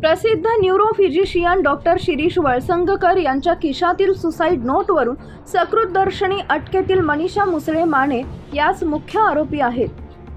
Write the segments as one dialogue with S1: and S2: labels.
S1: प्रसिद्ध neurophysician doctor Shirish Valsangkar यांच्या खिशातील सुसाईड नोटवरून सकृतदर्शनी अटकेतील मनीषा मुसळे माने याच मुख्य आरोपी आहेत.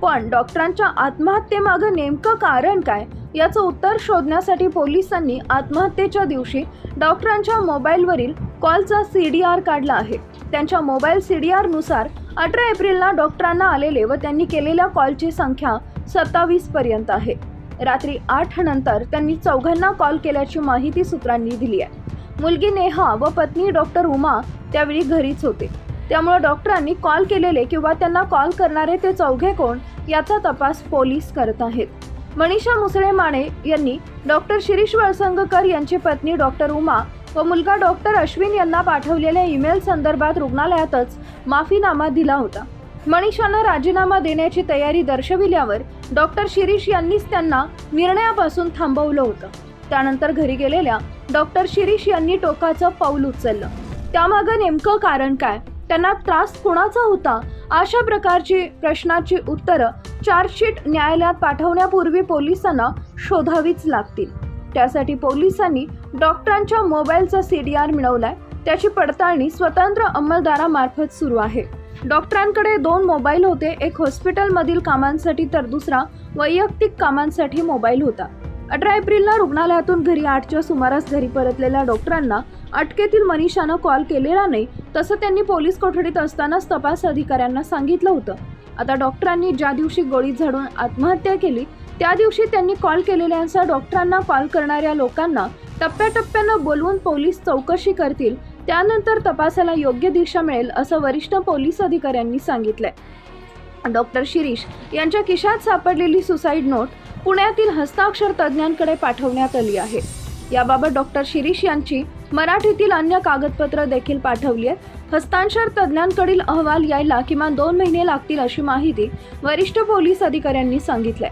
S1: पण डॉक्टरांच्या आत्महत्येमागं नेमकं कारण काय? याचं उत्तर शोधण्यासाठी पोलिसांनी आत्महत्येच्या दिवशी डॉक्टरांच्या मोबाईलवरील कॉलचा सी डी आर काढला आहे. त्यांच्या मोबाईल सी डी आरनुसार अठरा एप्रिलला डॉक्टरांना आलेले व त्यांनी केलेल्या कॉलची संख्या सत्तावीस पर्यंत आहे. रात्री आठ नंतर त्यांनी चौघांना कॉल केल्याची माहिती सूत्रांनी दिली आहे. मुलगी नेहा व पत्नी डॉक्टर उमा त्यावेळी घरीच होते. त्यामुळे डॉक्टरांनी कॉल केलेले किंवा त्यांना कॉल करणारे ते चौघे कोण याचा तपास पोलीस करत आहेत. मनीषा मुसळे माने यांनी डॉक्टर शिरीष वळसंगकर यांची पत्नी डॉक्टर उमा व मुलगा डॉक्टर अश्विन यांना पाठवलेल्या ईमेल संदर्भात रुग्णालयातच माफीनामा दिला होता. मनीषानं राजीनामा देण्याची तयारी दर्शविल्यावर डॉक्टर शिरीष यांनीच त्यांना निर्णयापासून थांबवलं होतं. त्यानंतर घरी गेलेल्या डॉक्टर शिरीष यांनी टोकाचं पाऊल उचललं. त्यामागं नेमकं कारण काय? त्यांना त्रास कोणाचा होता? अशा प्रकारची प्रश्नाची उत्तरं चार्जशीट न्यायालयात पाठवण्यापूर्वी पोलिसांना शोधावीच लागतील. त्यासाठी पोलिसांनी डॉक्टरांच्या मोबाईलचा सी डी आर मिळवलाय. त्याची पडताळणी स्वतंत्र अंमलदारामार्फत सुरू आहे. डॉक्टरांकडे दोन मोबाईल होते एक हॉस्पिटलमधील कामांसाठी तर दुसरा वैयक्तिक कामांसाठी मोबाईल होता. अठरा एप्रिलला रुग्णालयातून घरी आठच्या सुमारास घरी परतलेल्या डॉक्टरांना अटकेतील मनीषानं कॉल केलेला नाही तसं त्यांनी पोलीस कोठडीत असतानाच तपास अधिकाऱ्यांना सांगितलं होतं. आता डॉक्टरांनी ज्या दिवशी गोळी झाडून आत्महत्या केली त्या दिवशी त्यांनी कॉल केलेल्यांचा डॉक्टरांना कॉल करणाऱ्या लोकांना टप्प्याटप्प्यानं बोलवून पोलीस चौकशी करतील त्यानंतर तपासाला योग्य दिशा मिळेल असं वरिष्ठ पोलीस अधिकाऱ्यांनी सांगितलंय. डॉक्टर शिरीष यांच्या खिशात सापडलेली सुसाईड नोट पुण्यातील हस्ताक्षर तज्ज्ञांकडे पाठवण्यात आली आहे. याबाबत डॉक्टर शिरीष यांची मराठीतील अन्य कागदपत्र देखील पाठवली आहेत. हस्ताक्षर तज्ज्ञांकडील अहवाल यायला किमान दोन महिने लागतील अशी माहिती वरिष्ठ पोलीस अधिकाऱ्यांनी सांगितलंय.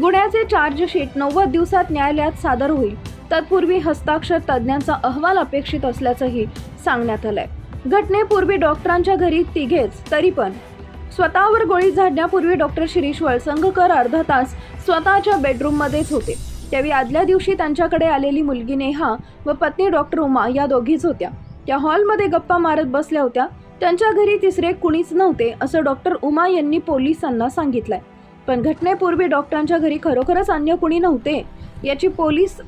S1: गुन्ह्याचे चार्जशीट नव्वद दिवसात न्यायालयात सादर होईल. तत्पूर्वी हस्ताक्षर तज्ज्ञांचा अहवाल अपेक्षित असल्याचंही सांगण्यात आलंय. घटनेपूर्वी डॉक्टरांच्या घरी तिघेच तरी पण. स्वतःवर गोळी झाडण्यापूर्वी डॉक्टर शिरीष वळसंगकर अर्धा तास स्वतःच्या बेडरूममध्येच होते. त्यावेळी आदल्या दिवशी त्यांच्याकडे आलेली मुलगी नेहा व पत्नी डॉक्टर उमा या दोघीच होत्या. त्या हॉलमध्ये गप्पा मारत बसल्या होत्या. त्यांच्या घरी तिसरे कुणीच नव्हते असं डॉक्टर उमा यांनी पोलिसांना सांगितलंय. पण घटनेपूर्वी डॉक्टरांच्या घरी खरोखरच अन्य कुणी नव्हते याची पोलीस